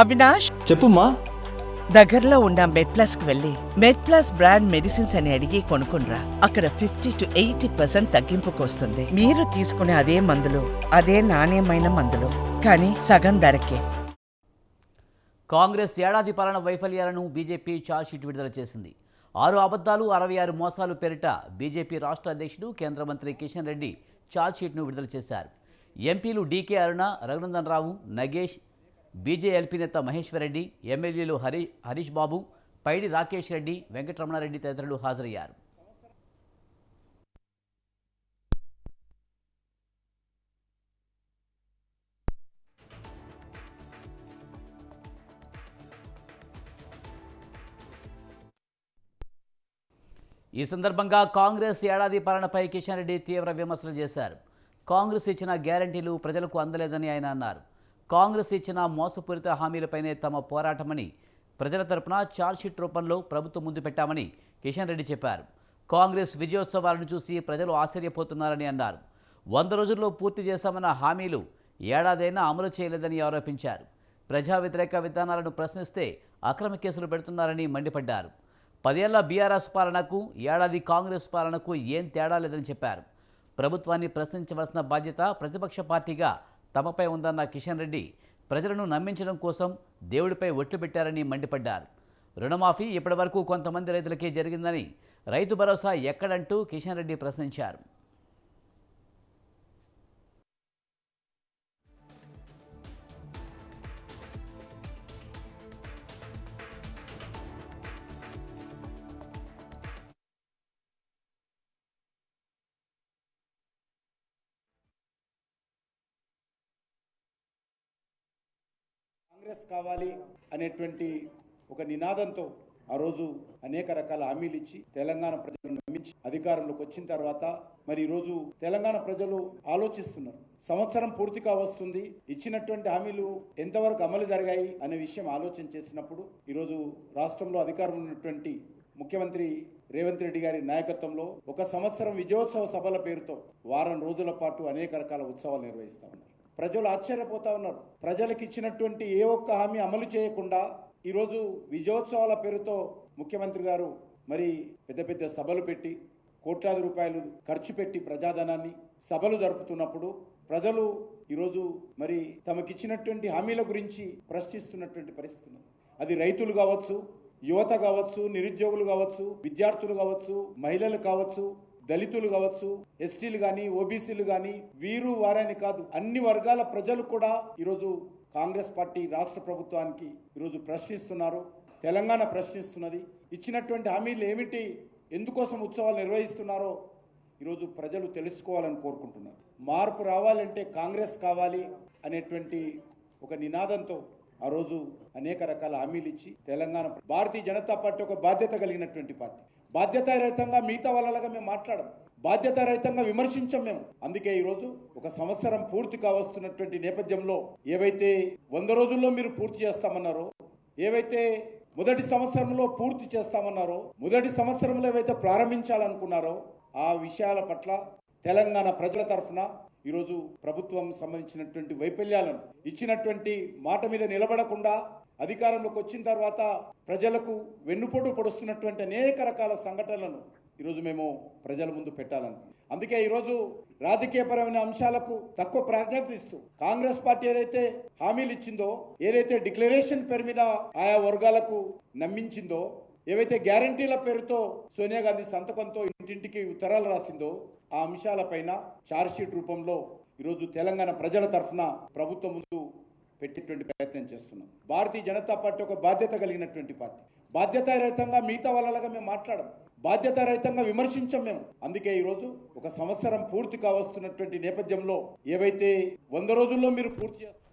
అవినాష్? చెప్పుమా దగ్గరలో ఉన్న మెడ్ ప్లస్కు వెళ్ళి మెడ్ ప్లస్ బ్రాండ్ మెడిసిన్స్ అని అడిగి కొనుక్కునరా అక్కడ ఫిఫ్టీ టు ఎయిటీ పర్సెంట్ తగ్గింపుకు వస్తుంది మీరు తీసుకునే అదే మందులు అదే నాణ్యమైన మందులు కానీ సగం ధరకే. కాంగ్రెస్ ఏడాది పాలన వైఫల్యాలను బీజేపీ ఛార్జ్షీట్ విడుదల చేసింది. ఆరు అబద్ధాలు అరవై ఆరు మోసాలు పేరిట బీజేపీ రాష్ట్ర అధ్యక్షుడు కేంద్ర మంత్రి కిషన్ రెడ్డి ఛార్జ్షీట్ను విడుదల చేశారు. ఎంపీలు డీకే అరుణ రఘునందన్ రావు నగేష్ బీజేఎల్పీ నేత మహేశ్వర్ రెడ్డి ఎమ్మెల్యేలు హరి హరీష్ బాబు పైడి రాకేష్ రెడ్డి వెంకటరమణారెడ్డి తదితరులు హాజరయ్యారు. ఈ సందర్భంగా కాంగ్రెస్ ఏడాది పాలనపై కిషన్ రెడ్డి తీవ్ర విమర్శలు చేశారు. కాంగ్రెస్ ఇచ్చిన గ్యారంటీలు ప్రజలకు అందలేదని ఆయన అన్నారు. కాంగ్రెస్ ఇచ్చిన మోసపూరిత హామీలపైనే తమ పోరాటమని ప్రజల తరపున ఛార్జ్షీట్ రూపంలో ప్రభుత్వం ముందు పెట్టామని కిషన్ రెడ్డి చెప్పారు. కాంగ్రెస్ విజయోత్సవాలను చూసి ప్రజలు ఆశ్చర్యపోతున్నారని అన్నారు. వంద రోజుల్లో పూర్తి చేశామన్న హామీలు ఏడాదైనా అమలు చేయలేదని ఆరోపించారు. ప్రజా వ్యతిరేక విధానాలను ప్రశ్నిస్తే అక్రమ కేసులు పెడుతున్నారని మండిపడ్డారు. పదేళ్ళ బీఆర్ఎస్ పాలనకు ఏడాది కాంగ్రెస్ పాలనకు ఏం తేడా లేదని చెప్పారు. ప్రభుత్వాన్ని ప్రశ్నించవలసిన బాధ్యత ప్రతిపక్ష పార్టీగా తమపై ఉందన్న కిషన్ రెడ్డి ప్రజలను నమ్మించడం కోసం దేవుడిపై ఒట్లు పెట్టారని మండిపడ్డారు. రుణమాఫీ ఇప్పటివరకు కొంతమంది రైతులకే జరిగిందని రైతు భరోసా ఎక్కడంటూ కిషన్ రెడ్డి ప్రశ్నించారు. కాంగ్రెస్ కావాలి అనేటువంటి ఒక నినాదంతో ఆ రోజు అనేక రకాల హామీలు ఇచ్చి తెలంగాణ ప్రజలను నమ్మించి అధికారంలోకి వచ్చిన తర్వాత మరి ఈరోజు తెలంగాణ ప్రజలు ఆలోచిస్తున్నారు. సంవత్సరం పూర్తిగా వస్తుంది. ఇచ్చినటువంటి హామీలు ఎంతవరకు అమలు జరిగాయి అనే విషయం ఆలోచన చేసినప్పుడు ఈరోజు రాష్ట్రంలో అధికారంలో ఉన్నటువంటి ముఖ్యమంత్రి రేవంత్ రెడ్డి గారి నాయకత్వంలో ఒక సంవత్సరం విజయోత్సవ సభల పేరుతో వారం రోజుల పాటు అనేక రకాల ఉత్సవాలు నిర్వహిస్తా ఉన్నారు. ప్రజలు ఆశ్చర్యపోతా ఉన్నారు. ప్రజలకు ఇచ్చినటువంటి ఏ ఒక్క హామీ అమలు చేయకుండా ఈరోజు విజయోత్సవాల పేరుతో ముఖ్యమంత్రి గారు మరి పెద్ద పెద్ద సభలు పెట్టి కోట్లాది రూపాయలు ఖర్చు పెట్టి ప్రజాధనాన్ని సభలు జరుపుతున్నప్పుడు ప్రజలు ఈరోజు మరి తమకిచ్చినటువంటి హామీల గురించి ప్రశ్నిస్తున్నటువంటి పరిస్థితి అది రైతులు కావచ్చు యువత కావచ్చు నిరుద్యోగులు కావచ్చు విద్యార్థులు కావచ్చు మహిళలు కావచ్చు దళితులు కావచ్చు ఎస్టీలు కానీ ఓబీసీలు కానీ వీరు వారని కాదు అన్ని వర్గాల ప్రజలు కూడా ఈరోజు కాంగ్రెస్ పార్టీ రాష్ట్ర ప్రభుత్వానికి ఈరోజు ప్రశ్నిస్తున్నారు తెలంగాణ ప్రశ్నిస్తున్నది. ఇచ్చినటువంటి హామీలు ఏమిటి ఎందుకోసం ఉత్సవాలు నిర్వహిస్తున్నారో ఈరోజు ప్రజలు తెలుసుకోవాలని కోరుకుంటున్నారు. మార్పు రావాలంటే కాంగ్రెస్ కావాలి అనేటువంటి ఒక నినాదంతో ఆ రోజు అనేక రకాల హామీలు ఇచ్చి తెలంగాణ భారతీయ జనతా పార్టీ ఒక బాధ్యత కలిగినటువంటి పార్టీ. బాధ్యతారహితంగా మిగతా వాళ్ళలాగా మేము మాట్లాడము. బాధ్యతారహితంగా విమర్శించం మేము. అందుకే ఈరోజు ఒక సంవత్సరం పూర్తి కావస్తున్నటువంటి నేపథ్యంలో ఏవైతే వంద రోజుల్లో మీరు పూర్తి చేస్తామన్నారో ఏవైతే మొదటి సంవత్సరంలో పూర్తి చేస్తామన్నారో మొదటి సంవత్సరంలో ఏవైతే ప్రారంభించాలనుకున్నారో ఆ విషయాల పట్ల తెలంగాణ ప్రజల తరఫున ఈరోజు ప్రభుత్వం సంబంధించినటువంటి వైఫల్యాలను ఇచ్చినటువంటి మాట మీద నిలబడకుండా అధికారంలోకి వచ్చిన తర్వాత ప్రజలకు వెన్నుపోటు పొడుస్తున్నటువంటి అనేక రకాల సంఘటనలను ఈరోజు మేము ప్రజల ముందు పెట్టాలని అందుకే ఈరోజు రాజకీయపరమైన అంశాలకు తక్కువ ప్రాధాన్యత ఇస్తూ కాంగ్రెస్ పార్టీ ఏదైతే హామీలు ఇచ్చిందో ఏదైతే డిక్లరేషన్ పేరు మీద ఆయా వర్గాలకు నమ్మించిందో ఏవైతే గ్యారంటీల పేరుతో సోనియా గాంధీ సంతకంతో ఇంటింటికి ఉత్తరాలు రాసిందో ఆ అంశాలపైన ఛార్జ్షీట్ రూపంలో ఈరోజు తెలంగాణ ప్రజల తరఫున ప్రభుత్వం ముందు పెట్టేటువంటి ప్రయత్నం చేస్తున్నాం. భారతీయ జనతా పార్టీ ఒక బాధ్యత కలిగినటువంటి పార్టీ. బాధ్యతారహితంగా మిగతా వాళ్ళలాగా మేము మాట్లాడము. బాధ్యతారహితంగా విమర్శించం మేము. అందుకే ఈరోజు ఒక సంవత్సరం పూర్తి కావస్తున్నటువంటి నేపథ్యంలో ఏవైతే వంద రోజుల్లో మీరు పూర్తి చేస్తారు